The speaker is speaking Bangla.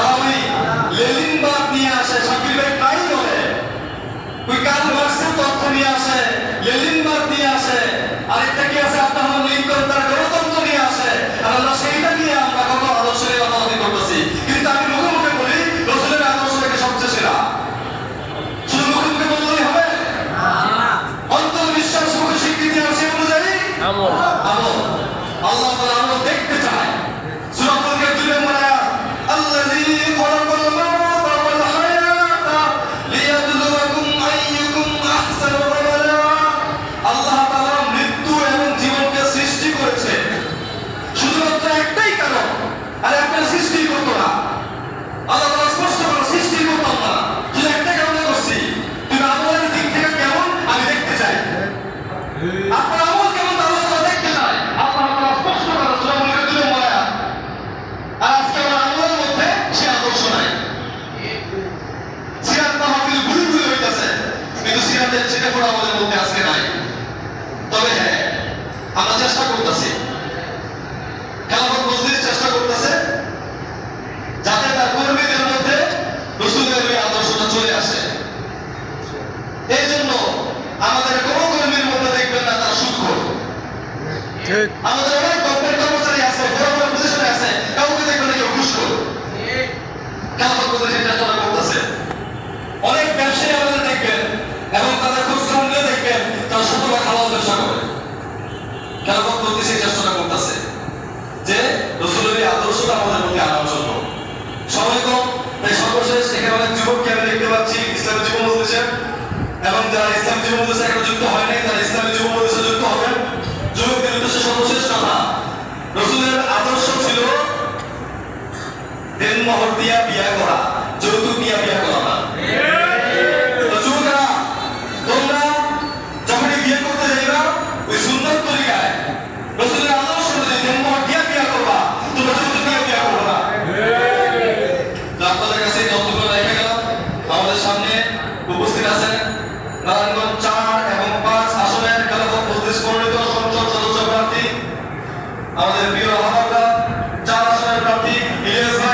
তারা ওই লেলিনবাদ নিয়ে আসে সাকিব ভাই প্রায় বলে। ওই কার্ল মার্ক্সের তথ্য নিয়ে আসে লেলিনবাদ নিয়ে আসে। আরেকটা কি আছে আব্রাহাম লিঙ্কন তার গণতন্ত্র নিয়ে আসে। আর আমরা সেইটা নিয়ে আমরা কত আদর্শ নিয়ে কথাবার্তা করতেছি। কিন্তু আমি মুখে মুখে বলি রসুলের আদর্শ থেকে সবচেয়ে সেরা। শুধু মুখে মুখে বললেই হবে? অন্তর বিশ্বাস মুখে স্বীকৃতি আছে অনুযায়ী? আমল। আমল। আল্লাহ পড়া আমাদের মধ্যে আজকে নাই। তবে হ্যাঁ আমরা চেষ্টা করতেছি। খেলাফত মসজিদ চেষ্টা করতেছে যাতে তার কর্মীদের মধ্যে রসুলের ওই আদর্শটা চলে আসে। এই জন্য আমাদের কোনো কর্মীর মধ্যে দেখবেন না তার ঠিক। আমাদের অনেক গভর্নমেন্ট কর্মচারী আছে বড় বড় পজিশনে আছে কাউকে দেখবেন না কেউ ঘুষখোর খেলাফত মসজিদ সেই চেষ্টা করতেছে অনেক ব্যবসায়ী আমাদের দেখবেন এবং তাদের খোঁজ খবর নিয়ে দেখবেন তারা শতভাগ হালাল ব্যবসা করে খেলাফত মসজিদ সেই চেষ্টাটা করতেছে যে রসুলের এই আদর্শটা আমাদের মধ্যে আনার জন্য সময় কম তাই সর্বশেষ যুবককে আমি দেখতে পাচ্ছি? ইসলামী যুব মজলিসে এবং যারা ইসলামী যুব মজলিসে এখনও যুক্ত হয় নাই, তারা ইসলামী যুব মজলিসে যুক্ত হবেন যুবকদের উদ্দেশ্যে সর্বশেষ কথা রসুলের আদর্শ ছিল দেনমোহর দিয়া বিয়া করা। আমাদের প্রিয় মহানগর চার আসনের প্রার্থী ইলিয়াস